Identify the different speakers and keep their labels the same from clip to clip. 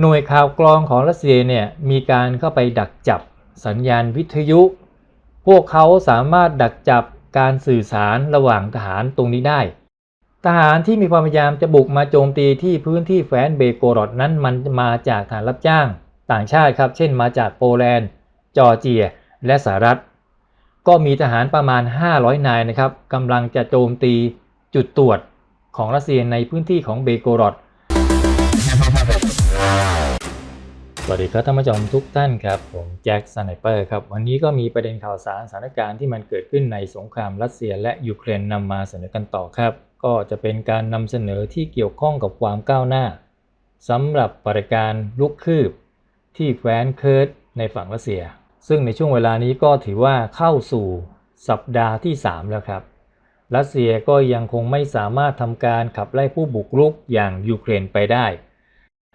Speaker 1: หน่วยข่าวกรองของรัสเซียเนี่ยมีการเข้าไปดักจับสัญญาณวิทยุ พวกเขาสามารถดักจับการสื่อสารระหว่างทหารตรงนี้ได้ ทหารที่มีความพยายามจะบุกมาโจมตีที่พื้นที่แฟนเบโกรดนั้นมันมาจากฐานรับจ้างต่างชาติครับ เช่นมาจากโปแลนด์ จอร์เจีย และสหรัฐ ก็มีทหารประมาณ 500 นายนะครับกำลังจะโจมตีจุดตรวจของรัสเซียในพื้นที่ของเบโกรด สวัสดีครับท่านผู้ชมทุกท่านครับ ผมแจ็คสไนเปอร์ครับ วันนี้ก็มีประเด็นข่าวสารสถานการณ์ที่มันเกิดขึ้นในสงครามรัสเซียและยูเครนนำมาเสนอกันต่อครับ ก็จะเป็นการนำเสนอที่เกี่ยวข้องกับความก้าวหน้าสำหรับปฏิการลุกคืบ ที่แคว้นเคิร์ดในฝั่งรัสเซีย ซึ่งในช่วงเวลานี้ก็ถือว่าเข้าสู่สัปดาห์ที่ 3 แล้วครับ รัสเซียก็ยังคงไม่สามารถทำการขับไล่ผู้บุกรุกอย่างยูเครนไปได้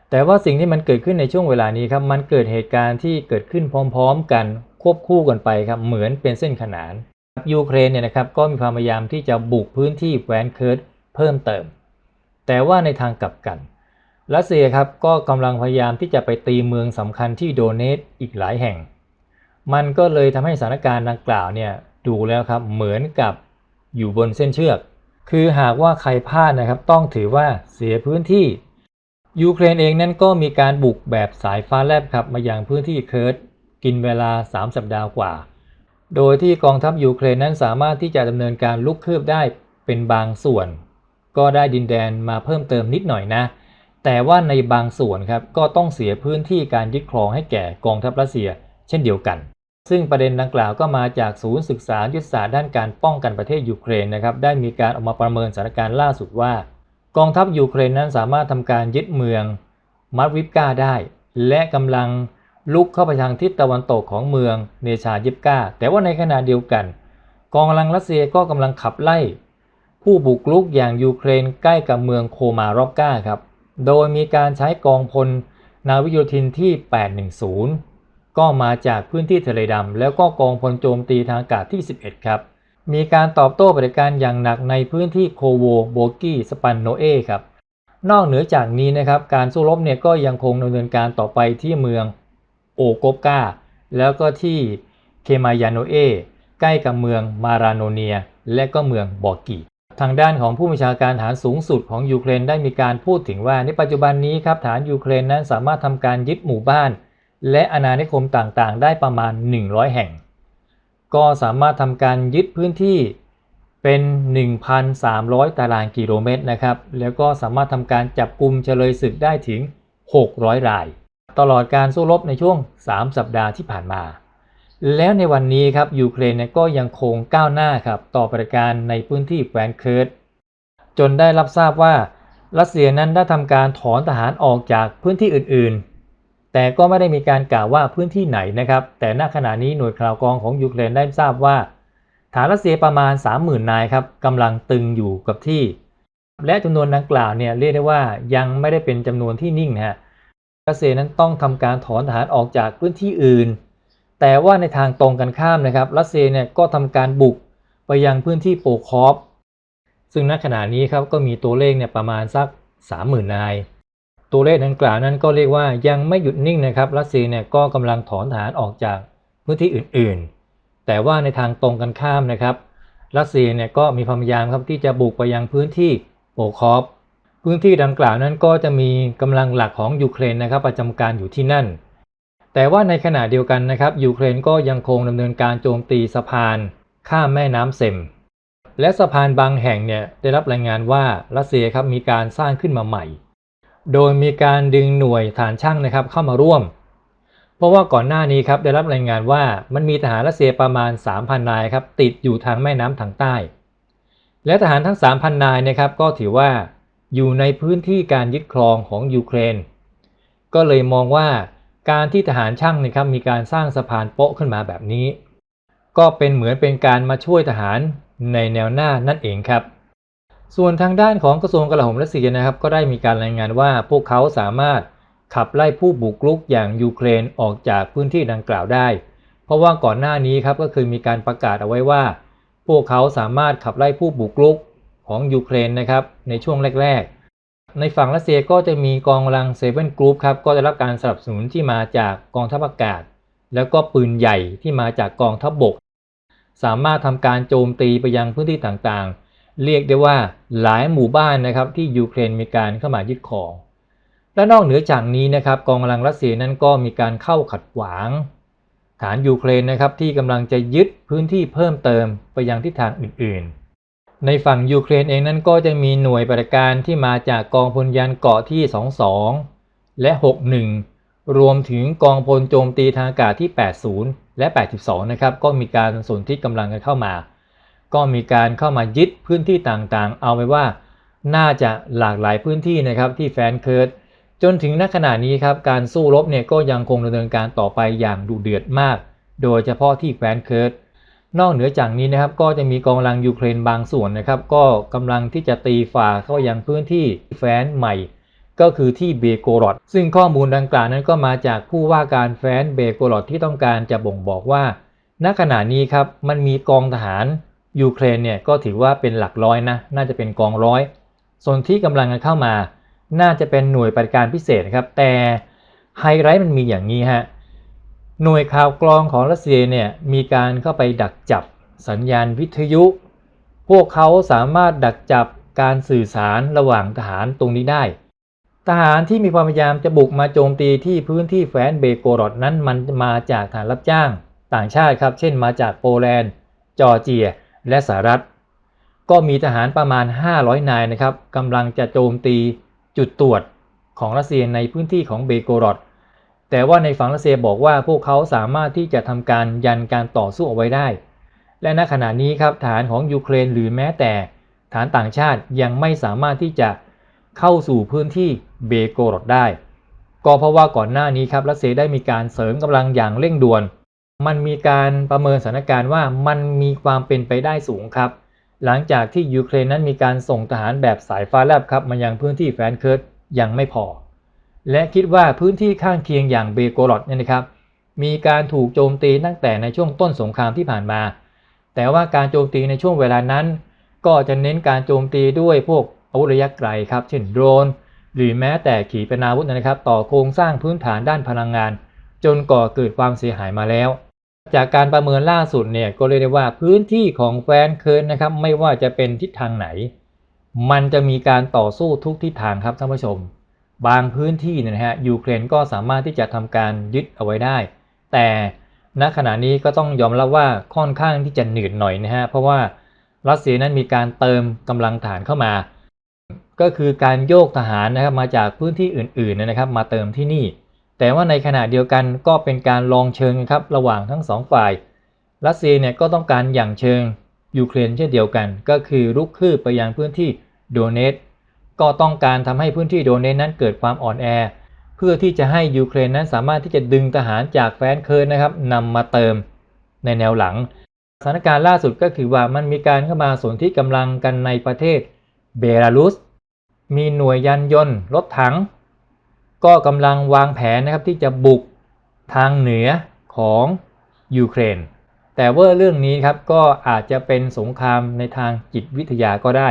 Speaker 1: แต่ว่าสิ่งที่มันเกิดขึ้นในช่วงเวลานี้ครับมันเกิดเหตุการณ์ที่เกิดขึ้นพร้อม ๆ กันควบคู่กันไปครับเหมือนเป็นเส้นขนานยูเครนเนี่ยนะครับก็มีความพยายามที่จะบุกพื้นที่แคว้นเคิร์ดเพิ่มเติม แต่ว่าในทางกลับกันรัสเซียครับก็กำลังพยายามที่จะไปตีเมืองสำคัญที่โดเนตอีกหลายแห่ง มันก็เลยทำให้สถานการณ์ดังกล่าวเนี่ยดูแล้วครับเหมือนกับอยู่บนเส้นเชือก คือหากว่าใครพลาดนะครับต้องถือว่าเสียพื้นที่ ยูเครนเองนั้นก็มีการบุกแบบสายฟ้าแลบครับมาอยังพื้นที่เคิร์ดกินเวลา 3 สัปดาห์กว่า โดยที่กองทัพยูเครนนั้นสามารถที่จะดำเนินการลุกคืบได้เป็นบางส่วน ก็ได้ดินแดนมาเพิ่มเติมนิดหน่อยนะ แต่ว่าในบางส่วนครับก็ต้องเสียพื้นที่การยึดครองให้แก่กองทัพรัสเซีย เช่นเดียวกัน ซึ่งประเด็นดังกล่าวก็มาจากศูนย์ศึกษายุทธศาสตร์ด้านการป้องกันประเทศยูเครนนะครับได้มีการออกมาประเมินสถานการณ์ล่าสุดว่า กองทัพยูเครนนั้นสามารถทำการยึดเมืองมัดวิปกาได้ และกำลังลุกเข้าไปทางทิศตะวันตกของเมืองเนชายิปกา แต่ว่าในขณะเดียวกัน กองกำลังรัสเซียก็กำลังขับไล่ ผู้บุกรุกอย่างยูเครนใกล้กับเมืองโคมารอบกาครับ โดยมีการใช้กองพลนาวิโยธินที่ 810 ก็มาจากพื้นที่ทะเลดำแล้วก็กองพลโจมตีทางอากาศที่ 11 ครับ มีการตอบโต้ปฏิการอย่างหนักในพื้นที่โคโวโบกี้สปันโนเอครับนอกเหนือจากนี้นะครับการสู้รบเนี่ยก็ยังคงดำเนินการต่อไปที่เมืองโอโกกาแล้วก็ที่เคมายาโนเอใกล้กับเมืองมาราโนเนีย และก็เมืองบอกีทางด้านของผู้บัญชาการฐานสูงสุดของยูเครนได้มีการพูดถึงว่าในปัจจุบันนี้ครับฐานยูเครนนั้นสามารถทำการยึดหมู่บ้าน และอาณานิคมต่างๆ ได้ประมาณ 100 แห่ง ก็สามารถทำการยึดพื้นที่เป็น 1,300 ตารางกิโลเมตรนะครับ แล้วก็สามารถทำการจับกลุ่มเฉลยศึกได้ถึง 600 ราย ตลอดการสู้รบในช่วง 3 สัปดาห์ที่ผ่านมา แล้วในวันนี้ครับยูเครนก็ยังคงก้าวหน้าครับต่อปฏิการในพื้นที่แคว้นเคิร์ดจนได้รับทราบว่ารัสเซียนั้นได้ทำการถอนทหารออกจากพื้นที่อื่นๆ แต่ก็ไม่ได้มีการกล่าวว่าพื้นที่ไหนนะครับ แต่ณขณะนี้หน่วยข่าวกรองของยูเครนได้ทราบว่า ฐานรัสเซียประมาณ 30,000 นายครับกำลังตึงอยู่กับที่ และจำนวนดังกล่าวเนี่ยเรียกได้ว่ายังไม่ได้เป็นจำนวนที่นิ่งนะฮะรัสเซียนั้นต้องทำการถอนทหารออกจากพื้นที่อื่น แต่ว่าในทางตรงกันข้ามนะครับ รัสเซียเนี่ยก็ทำการบุกไปยังพื้นที่โปคอฟซึ่งณขณะนี้ครับก็มีตัวเลขเนี่ยประมาณสัก 30,000 นาย ตัวเลขดังกล่าวนั้นก็เรียกว่ายังไม่หยุดนิ่งนะครับ รัสเซียเนี่ยก็กำลังถอนทหารออกจากพื้นที่อื่นๆ แต่ว่าในทางตรงกันข้ามนะครับ รัสเซียเนี่ยก็มีความพยายามครับที่จะบุกไปยังพื้นที่โปคอฟพื้นที่ดังกล่าวนั้นก็จะมีกำลังหลักของยูเครนนะครับ ประจำการอยู่ที่นั่น แต่ว่าในขณะเดียวกันนะครับยูเครนก็ยังคงดำเนินการโจมตีสะพานข้ามแม่น้ำเซมและสะพานบางแห่งเนี่ยได้รับรายงานว่ารัสเซียครับมีการสร้างขึ้นมาใหม่ โดยมีการดึงหน่วยฐานช่างนะครับเข้ามาร่วม เพราะว่าก่อนหน้านี้ครับได้รับรายงานว่ามันมีทหารรัสเซียประมาณ 3,000 นายครับติดอยู่ทางแม่น้ำทางใต้ และทหารทั้ง 3,000 นายนะครับก็ถือว่าอยู่ในพื้นที่การยึดครองของยูเครน ก็เลยมองว่าการที่ทหารช่างนะครับมีการสร้างสะพานโป๊ะขึ้นมาแบบนี้ ก็เป็นเหมือนเป็นการมาช่วยทหารในแนวหน้านั่นเองครับ ส่วนทางด้านของกระทรวงกลาโหมรัสเซียนะครับ ก็ได้มีการรายงานว่าพวกเขาสามารถขับไล่ผู้บุกรุกอย่างยูเครนออกจากพื้นที่ดังกล่าวได้ เพราะว่าก่อนหน้านี้ครับก็คือมีการประกาศเอาไว้ว่า พวกเขาสามารถขับไล่ผู้บุกรุกของยูเครนนะครับในช่วงแรก ๆ ในฝั่งรัสเซียก็จะมีกองกำลังเซเว่นกรุ๊ปครับก็ได้รับการสนับสนุนที่มาจากกองทัพอากาศ แล้วก็ปืนใหญ่ที่มาจากกองทัพบบก สามารถทำการโจมตีไปยังพื้นที่ต่างๆ เรียกได้ว่าหลายหมู่บ้านนะครับที่ยูเครนมีการเข้ามายึดครอง และนอกเหนือจากนี้นะครับกองกำลังรัสเซียนั้นก็มีการเข้าขัดขวาง ฐานยูเครนนะครับที่กำลังจะยึดพื้นที่เพิ่มเติมไปยังทิศทางอื่นๆ ในฝั่งยูเครนเองนั้นก็จะมีหน่วยปฏิบัติการที่มาจากกองพลยันเกาะที่ 22 และ 61 รวมถึงกองพลโจมตีทางอากาศที่ 80 และ 82 นะครับก็มีการสนที่กำลังกันเข้ามา ก็มีการเข้ามายึดพื้นที่ต่างๆ เอาไว้ว่า น่าจะหลากหลายพื้นที่นะครับที่แฟนเคิร์ดจนถึงณขณะนี้ครับการสู้รบเนี่ยก็ยังคงดำเนินการต่อไปอย่างดุเดือดมาก โดยเฉพาะที่แฟนเคิร์ดนอกเหนือจากนี้นะครับก็จะมีกองกำลังยูเครนบางส่วนนะครับก็กำลังที่จะตีฝ่าเข้ายังพื้นที่แฟนใหม่ ก็คือที่เบโกรดซึ่งข้อมูลดังกล่าวนั้นก็มาจากผู้ว่าการแฟนเบโกรดที่ต้องการจะบ่งบอกว่า ณขณะนี้ครับมันมีกองทหาร ยูเครนเนี่ยก็ถือว่าเป็นหลักร้อยนะ น่าจะเป็นกองร้อย ส่วนที่กำลังกันเข้ามา น่าจะเป็นหน่วยปฏิการพิเศษครับ แต่ไฮไลท์มันมีอย่างนี้ฮะ หน่วยข่าวกรองของรัสเซียเนี่ยมีการเข้าไปดักจับสัญญาณวิทยุ พวกเขาสามารถดักจับการสื่อสารระหว่างทหารตรงนี้ได้ ทหารที่มีความพยายามจะบุกมาโจมตีที่พื้นที่แฟนเบโกรดนั้นมันมาจากฐานรับจ้างต่างชาติครับ เช่นมาจากโปแลนด์ จอร์เจีย และสหรัฐ ก็มีทหารประมาณ 500 นายนะครับกำลังจะโจมตีจุดตรวจของรัสเซียในพื้นที่ของเบโกรดแต่ว่าในฝั่งรัสเซียบอกว่าพวกเขาสามารถที่จะทำการยันการต่อสู้เอาไว้ได้ และณขณะนี้ครับฐานของยูเครนหรือแม้แต่ฐานต่างชาติยังไม่สามารถที่จะเข้าสู่พื้นที่เบโกรดได้ ก็เพราะว่าก่อนหน้านี้ครับรัสเซียได้มีการเสริมกำลังอย่างเร่งด่วน มันมีการประเมินสถานการณ์ว่ามันมีความเป็นไปได้สูงครับ หลังจากที่ยูเครนนั้นมีการส่งทหารแบบสายฟ้าแลบครับมายังพื้นที่แฟนเคิร์ดยังไม่พอ และคิดว่าพื้นที่ข้างเคียงอย่างเบโกรดเนี่ยนะครับ มีการถูกโจมตีตั้งแต่ในช่วงต้นสงครามที่ผ่านมา แต่ว่าการโจมตีในช่วงเวลานั้น ก็จะเน้นการโจมตีด้วยพวกอาวุธระยะไกลครับ เช่นโดรน หรือแม้แต่ขีปนาวุธนะครับ ต่อโครงสร้างพื้นฐานด้านพลังงาน จนก่อเกิดความเสียหายมาแล้ว จากการประเมินล่าสุดเนี่ยก็เรียกได้ว่าพื้นที่ของแฟนเคิร์นนะครับไม่ว่าจะเป็นทิศทางไหน มันจะมีการต่อสู้ทุกทิศทางครับท่านผู้ชม บางพื้นที่เนี่ยนะฮะยูเครนก็สามารถที่จะทำการยึดเอาไว้ได้ แต่ณขณะนี้ก็ต้องยอมรับว่าค่อนข้างที่จะหนืดหน่อยนะฮะเพราะว่ารัสเซียนั้นมีการเติมกำลังฐานเข้ามา ก็คือการโยกทหารนะครับมาจากพื้นที่อื่นๆนะครับ มาเติมที่นี่ แต่ว่าในขณะเดียวกันก็เป็นการลองเชิงครับระหว่างทั้งสองฝ่าย รัสเซียเนี่ยก็ต้องการอย่างเชิงยูเครนเช่นเดียวกัน ก็คือรุกคืบไปยังพื้นที่โดเนตก็ต้องการทำให้พื้นที่โดเนตนั้นเกิดความอ่อนแอ เพื่อที่จะให้ยูเครนนั้นสามารถที่จะดึงทหารจากแฟนเคิร์นนะครับนำมาเติมในแนวหลังสถานการณ์ล่าสุดก็คือว่ามันมีการเข้ามาสนที่กำลังกันในประเทศเบลารุส มีหน่วยยานยนต์ รถถัง ก็กำลังวางแผนนะครับที่จะบุกทางเหนือของยูเครน แต่ว่าเรื่องนี้ครับก็อาจจะเป็นสงครามในทางจิตวิทยาก็ได้